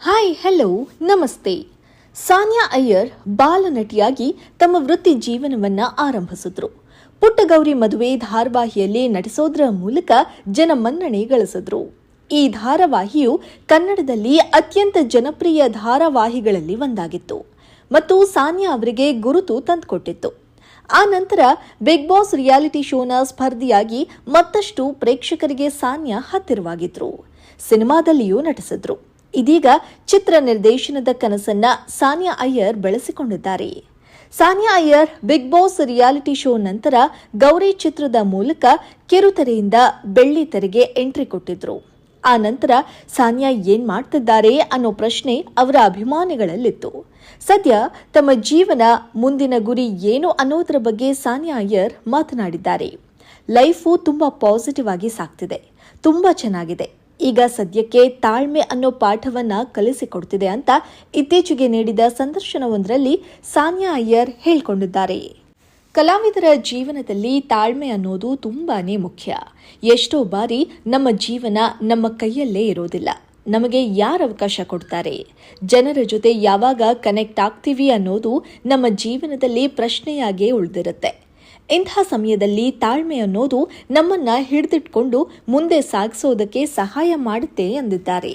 Hi hello ನಮಸ್ತೆ. ಸಾನ್ಯಾ ಅಯ್ಯರ್ ಬಾಲನಟಿಯಾಗಿ ತಮ್ಮ ವೃತ್ತಿ ಜೀವನವನ್ನು ಆರಂಭಿಸಿದ್ರು. ಪುಟ್ಟಗೌರಿ ಮದುವೆ ಧಾರಾವಾಹಿಯಲ್ಲಿ ನಟಿಸೋದ್ರ ಮೂಲಕ ಜನಮನ್ನಣೆ ಗಳಿಸಿದ್ರು. ಈ ಧಾರಾವಾಹಿಯು ಕನ್ನಡದಲ್ಲಿ ಅತ್ಯಂತ ಜನಪ್ರಿಯ ಧಾರಾವಾಹಿಗಳಲ್ಲಿ ಒಂದಾಗಿತ್ತು ಮತ್ತು ಸಾನ್ಯಾ ಅವರಿಗೆ ಗುರುತು ತಂದುಕೊಟ್ಟಿತ್ತು. ಆ ನಂತರ ಬಿಗ್ ಬಾಸ್ ರಿಯಾಲಿಟಿ ಶೋನ ಸ್ಪರ್ಧಿಯಾಗಿ ಮತ್ತಷ್ಟು ಪ್ರೇಕ್ಷಕರಿಗೆ ಸಾನ್ಯಾ ಹತ್ತಿರವಾಗಿದ್ರು. ಸಿನಿಮಾದಲ್ಲಿಯೂ ನಟಿಸಿದ್ರು. ಇದೀಗ ಚಿತ್ರ ನಿರ್ದೇಶನದ ಕನಸನ್ನ Sania Iyer ಬೆಳೆಸಿಕೊಂಡಿದ್ದಾರೆ. Saanya Iyer Bigg Boss reality show ನಂತರ ಗೌರಿ ಚಿತ್ರದ ಮೂಲಕ ಕಿರುತೆರೆಯಿಂದ ಬೆಳ್ಳಿ ತೆರೆಗೆ ಎಂಟ್ರಿ ಕೊಟ್ಟಿದ್ರು. ಆ ನಂತರ ಸಾನಿಯಾ ಏನ್ ಮಾಡ್ತಿದ್ದಾರೆ ಅನ್ನೋ ಪ್ರಶ್ನೆ ಅವರ ಅಭಿಮಾನಿಗಳಲ್ಲಿತ್ತು. ಸದ್ಯ ತಮ್ಮ ಜೀವನ ಮುಂದಿನ ಗುರಿ ಏನು ಅನ್ನೋದರ ಬಗ್ಗೆ ಸಾನಿಯಾ ಅಯ್ಯರ್ ಮಾತನಾಡಿದ್ದಾರೆ. ಲೈಫು ತುಂಬಾ ಪಾಸಿಟಿವ್ ಆಗಿ ಸಾಗ್ತಿದೆ ತುಂಬಾ ಚೆನ್ನಾಗಿದೆ. ಈಗ ಸದ್ಯಕ್ಕೆ ತಾಳ್ಮೆ ಅನ್ನೋ ಪಾಠವನ್ನ ಕಲಿಸಿಕೊಡ್ತಿದೆ ಅಂತ ಇತ್ತೀಚೆಗೆ ನೀಡಿದ ಸಂದರ್ಶನವೊಂದರಲ್ಲಿ ಸಾನ್ಯಾ ಅಯ್ಯರ್ ಹೇಳಿಕೊಂಡಿದ್ದಾರೆ. ಕಲಾವಿದರ ಜೀವನದಲ್ಲಿ ತಾಳ್ಮೆ ಅನ್ನೋದು ತುಂಬಾನೇ ಮುಖ್ಯ. ಎಷ್ಟೋ ಬಾರಿ ನಮ್ಮ ಜೀವನ ನಮ್ಮ ಕೈಯಲ್ಲೇ ಇರೋದಿಲ್ಲ. ನಮಗೆ ಯಾರು ಅವಕಾಶ ಕೊಡ್ತಾರೆ? ಜನರ ಜೊತೆ ಯಾವಾಗ ಕನೆಕ್ಟ್ ಆಗ್ತೀವಿ ಅನ್ನೋದು ನಮ್ಮ ಜೀವನದಲ್ಲಿ ಪ್ರಶ್ನೆಯಾಗೇ ಉಳಿದಿರುತ್ತೆ. ಇಂಥ ಸಮಯದಲ್ಲಿ ತಾಳ್ಮೆ ಅನ್ನೋದು ನಮ್ಮನ್ನ ಹಿಡಿದಿಟ್ಕೊಂಡು ಮುಂದೆ ಸಾಗಿಸೋದಕ್ಕೆ ಸಹಾಯ ಮಾಡುತ್ತೆ ಎಂದಿದ್ದಾರೆ.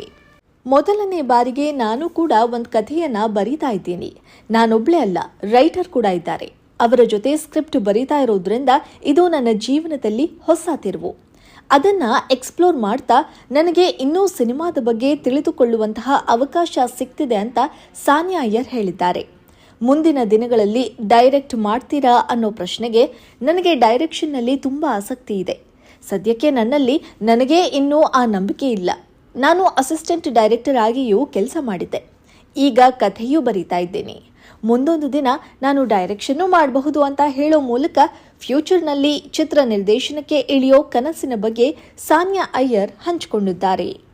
ಮೊದಲನೇ ಬಾರಿಗೆ ನಾನು ಕೂಡ ಒಂದು ಕಥೆಯನ್ನ ಬರೀತಾ ಇದ್ದೀನಿ. ನಾನೊಬ್ಳೇ ಅಲ್ಲ, ರೈಟರ್ ಕೂಡ ಇದ್ದಾರೆ. ಅವರ ಜೊತೆ ಸ್ಕ್ರಿಪ್ಟ್ ಬರೀತಾ ಇರೋದ್ರಿಂದ ಇದು ನನ್ನ ಜೀವನದಲ್ಲಿ ಹೊಸ ತಿರುವು. ಅದನ್ನು ಎಕ್ಸ್ಪ್ಲೋರ್ ಮಾಡ್ತಾ ನನಗೆ ಇನ್ನೂ ಸಿನಿಮಾದ ಬಗ್ಗೆ ತಿಳಿದುಕೊಳ್ಳುವಂತಹ ಅವಕಾಶ ಸಿಗ್ತಿದೆ ಅಂತ ಸಾನಿಯಾ ಅಯ್ಯರ್ ಹೇಳಿದ್ದಾರೆ. ಮುಂದಿನ ದಿನಗಳಲ್ಲಿ ಡೈರೆಕ್ಟ್ ಮಾಡ್ತೀರಾ ಅನ್ನೋ ಪ್ರಶ್ನೆಗೆ ನನಗೆ ಡೈರೆಕ್ಷನ್ನಲ್ಲಿ ತುಂಬ ಆಸಕ್ತಿ ಇದೆ. ಸದ್ಯಕ್ಕೆ ನನ್ನಲ್ಲಿ ನನಗೇ ಇನ್ನೂ ಆ ನಂಬಿಕೆ ಇಲ್ಲ. ನಾನು ಅಸಿಸ್ಟೆಂಟ್ ಡೈರೆಕ್ಟರ್ ಆಗಿಯೂ ಕೆಲಸ ಮಾಡಿದ್ದೆ. ಈಗ ಕಥೆಯೂ ಬರೀತಾ ಇದ್ದೇನೆ. ಮುಂದೊಂದು ದಿನ ನಾನು ಡೈರೆಕ್ಷನ್ನು ಮಾಡಬಹುದು ಅಂತ ಹೇಳೋ ಮೂಲಕ ಫ್ಯೂಚರ್ನಲ್ಲಿ ಚಿತ್ರ ನಿರ್ದೇಶನಕ್ಕೆ ಇಳಿಯೋ ಕನಸಿನ ಬಗ್ಗೆ ಸಾನ್ಯಾ ಅಯ್ಯರ್ ಹಂಚಿಕೊಂಡಿದ್ದಾರೆ.